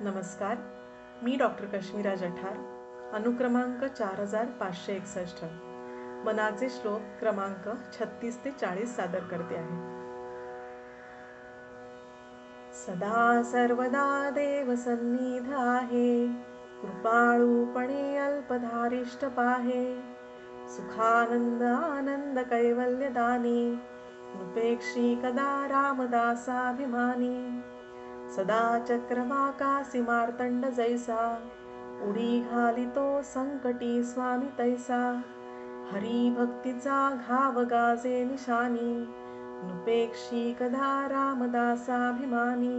नमस्कार मी डॉक्टर कश्मीरा जठार अनुक्रमांक चार हजार पाचशे एकसष्ट. मनाचे श्लोक क्रमांक छत्तीस ते चाळीस सादर करते आहे. सदा सर्वदा देव सन्निध आहे कृपाळूपणे अल्पधारिष्ट पाहे सुखानंद आनंद कैवल्यदानी उपेक्षी कदा रामदासाभिमानी सदा चक्रवाकासी मार्तंड जैसा उडी घालितो संकटी स्वामी तैसा। हरी भक्तीचा घाव गाजे निशानी नुपेक्षी कधा रामदासाभिमानी।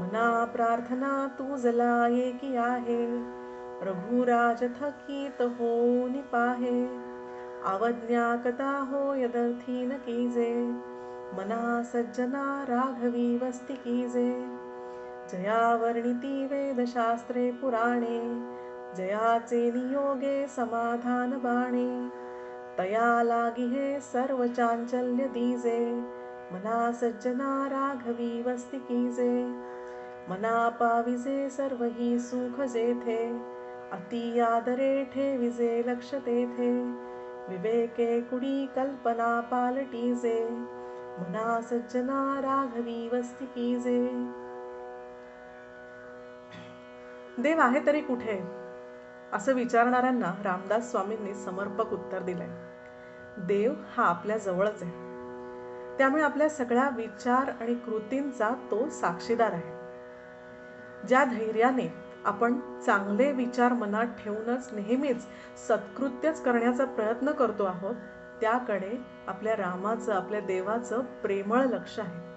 मना प्रार्थना तुझला एकी आहे रघुराज थकीत होऊन पाहे। आवज्ञा कथा हो यदर्थी न कीजे मना सज्जना राघवी वस्ती कीजे जया वर्णिती वेदशास्त्रे पुराणे चांचल्य दीजे मना सज्जना राघवी वस्ती कीजे मना पाविजे सर्व ही सुख जेथे अति आदरे ठेविजे लक्ष तेथे। विवेके कुडी कल्पना पालटीजे मना सज्जना राघवी वस्ती कीजे देव आहे तरी कुठे? असं विचारणाऱ्यांना रामदास स्वामींनी समर्पक उत्तर दिलंय. देव हा आपल्या जवळच आहे. त्यामुळे आपल्या सगळ्या विचार आणि कृतींचा तो साक्षीदार आहे. ज्या धैर्याने आपण चांगले विचार मनात ठेवूनच नेहमीच सत्कृत्यच करण्याचा प्रयत्न करतो आहोत त्याकडे आपल्या रामाचं आपल्या देवाचं प्रेमळ लक्ष आहे.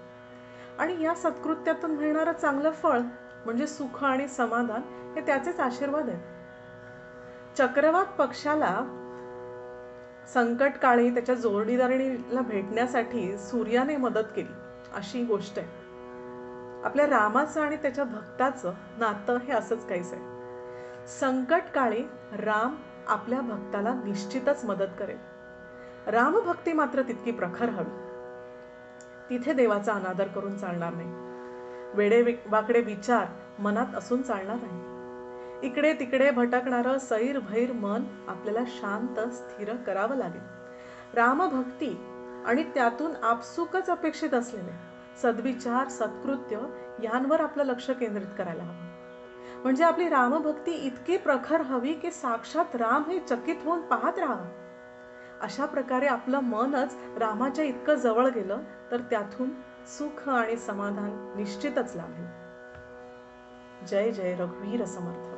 आणि या सत्कृत्यातून मिळणारं चांगलं फळ म्हणजे सुख आणि समाधान हे त्याचेच आशीर्वाद आहेत. चक्रवात पक्षाला संकट काळी त्याच्या जोरडीदारणीला भेटण्यासाठी सूर्याने मदत केली अशी गोष्ट आहे. आपल्या रामाचं आणि त्याच्या भक्ताचं नातं हे असंच काहीच आहे. संकट काळी राम आपल्या भक्ताला निश्चितच मदत करेल. रामभक्ती मात्र तितकी प्रखर हवी. तिथे देवाचा अनादर करून चालणार नाही. वेडे वाकडे विचार मनात असून चालणार नाही. इकडे तिकडे भटकणारं सैर भैर मन आपल्याला शांत स्थिर करावं लागेल. रामभक्ती आणि त्यातून आपसुकच अपेक्षित असलेले सद्विचार सत्कृत्य यांवर आपलं लक्ष केंद्रित करायला हवं. म्हणजे आपली रामभक्ती इतकी प्रखर हवी की साक्षात राम हे चकित होऊन पाहत राहावं. अशा प्रकारे आपलं मनच रामाच्या इतकं जवळ गेलं तर त्यातून सुख आणि समाधान निश्चितच लाभेल. जय जय रघुवीर समर्थ.